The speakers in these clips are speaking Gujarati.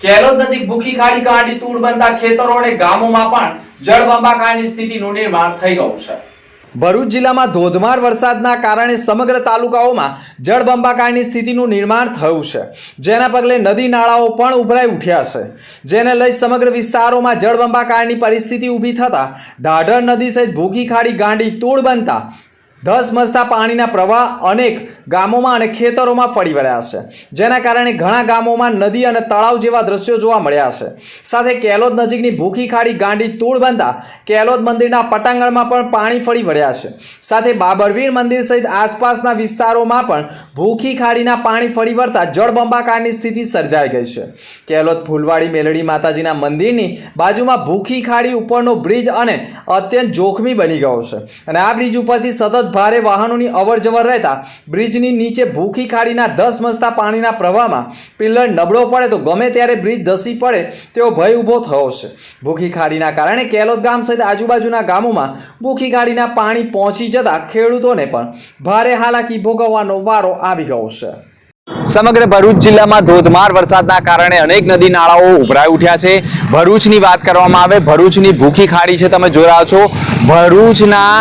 કેલોદ નજીક ભૂખી ખાડી કાંડી તૂડ બનતા ખેતરો અને ગામોમાં પણ જળબંબાકારની સ્થિતિનું નિર્માણ થઈ ગયું છે. ભરૂચ જિલ્લામાં ધોધમાર વરસાદના કારણે સમગ્ર તાલુકાઓમાં જળબંબાકારની સ્થિતિનું નિર્માણ થયું છે. જેના પગલે નદી નાળાઓ પણ ઉભરાઈ ઉઠ્યા છે. જેને લઈ સમગ્ર વિસ્તારોમાં જળબંબાકારની પરિસ્થિતિ ઊભી થતા ઢાઢર નદી સહિત ભૂખી ખાડી ગાંડી તૂડ બનતા ધસમસતા પાણીના પ્રવાહ અનેક ગામોમાં અને ખેતરોમાં ફરી વળ્યા છે, જેના કારણે ઘણા ગામોમાં નદી અને તળાવ જેવા દ્રશ્યો જોવા મળ્યા છે. સાથે કેલોદ નજીકની ભૂખી ખાડી ગાંડી તૂળ બનતા કેલોદ મંદિરના પટાંગણમાં પણ પાણી ફરી વળ્યા છે. સાથે બાબરવીર મંદિર સહિત આસપાસના વિસ્તારોમાં પણ ભૂખી ખાડીના પાણી ફરી વળતા જળબંબાકારની સ્થિતિ સર્જાઈ ગઈ છે. કેલોદ ફૂલવાડી મેલડી માતાજીના મંદિરની બાજુમાં ભૂખી ખાડી ઉપરનો બ્રિજ અને અત્યંત જોખમી બની ગયો છે. અને આ બ્રિજ ઉપરથી સતત ભારે વાહનોની અવર જવર રહેતા બ્રિજની નીચે ભૂખી ખાડીના દસ મસતા પાણીના પ્રવાહમાં પિલ્લર નબળો પડે તો ગમે ત્યારે બ્રિજ ધસી પડે તેવો ભય ઊભો થયો છે. ભૂખી ખાડીના કારણે કેલોદ ગામ સહિત આજુબાજુના ગામોમાં ભૂખી ખાડીના પાણી પહોંચી જતા ખેડૂતોને પણ ભારે હાલાકી ભોગવવાનો વારો આવી ગયો છે. સમગ્ર ભરૂચ જિલ્લામાં ધોધમાર વરસાદના કારણે અનેક નદી નાળાઓ ઉભરાઈ ઉઠ્યા છે. ભરૂચની વાત કરવામાં આવે, ભરૂચની ભૂખી ખાડી છે તમે જોઈ રહ્યા છો. ભરૂચના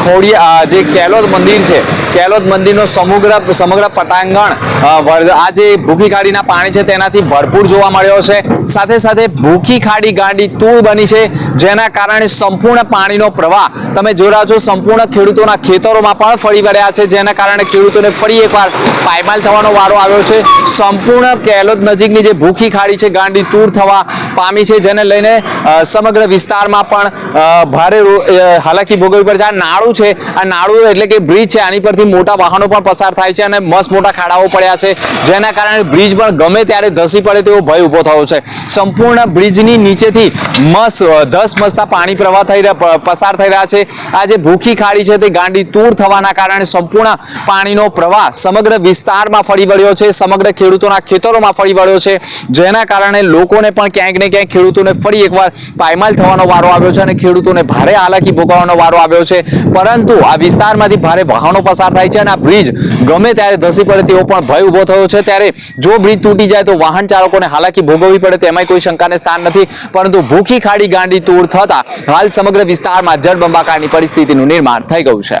ખોડિયા જે કેલોદ મંદિર છે, કેલોદ મંદિરનો સમગ્ર સમગ્ર પટાંગણ આ જે ભૂખી ખાડીના પાણી છે તેનાથી ભરપૂર જોવા મળ્યો છે. સાથે સાથે ભૂખી ખાડી ગાંડી તૂળ બની છે, જેના કારણે સંપૂર્ણ પાણીનો પ્રવાહ, તમે જોઈ રહ્યા છો, સંપૂર્ણ ખેડૂતોના ખેતરોમાં પણ ફરી વળ્યા છે, જેના કારણે ખેડૂતોને ફરી એકવાર પાયમાલ થવાનો વારો આવ્યો છે. સંપૂર્ણ કેલોદ નજીકની જે ભૂખી ખાડી છે, ગાંડી તૂર થવા પામી છે, જેને લઈને સમગ્ર વિસ્તારમાં પણ ભારે હાલાકી ભોગવવી પડે છે. આ નાળું છે, આ નાળું એટલે કે બ્રિજ છે, આની પરથી મોટા વાહનો પણ પસાર થાય છે અને મસ્ત મોટા ખાડાઓ પડ્યા છે. જેના કારણે બ્રિજ પણ ગમે ત્યારે ધસી પડે તેવો ભય ઊભો થયો છે. સંપૂર્ણ બ્રિજની નીચેથી મસ ધસ મસતા પાણી પ્રવાહ થઈ રહ્યા પસાર થઈ રહ્યા છે. આ જે ભૂખી ખાડી છે, તે ગાંડી તૂર થવાના કારણે સંપૂર્ણ પાણીનો પ્રવાહ સમગ્ર વિસ્તારમાં ફરી વળ્યો છે, સમગ્ર ખેડૂતોના ખેતરોમાં ફરી વળ્યો છે. જેના કારણે લોકોને પણ ક્યાંક ને ક્યાંક ખેડૂતોને ફરી એકવાર પાયમાલ થવાનો વારો આવ્યો છે અને ખેડૂતોને ભારે હાલાકી ભોગવવાનો વારો આવ્યો છે. પરંતુ આ વિસ્તારમાંથી ભારે વાહનો પસાર થાય છે અને આ બ્રિજ ગમે ત્યારે ધસી પડે તેવો પણ ભય ઊભો થયો છે. ત્યારે જો બ્રિજ તૂટી જાય તો વાહન ચાલકોને હાલાકી ભોગવવી પડે તેમાં કોઈ શંકાને સ્થાન નથી. પરંતુ ભૂખી ખાડી ગાંડી તૂર થતા હાલ સમગ્ર વિસ્તારમાં જળબંબાકારની પરિસ્થિતિનું નિર્માણ થઈ ગયું છે.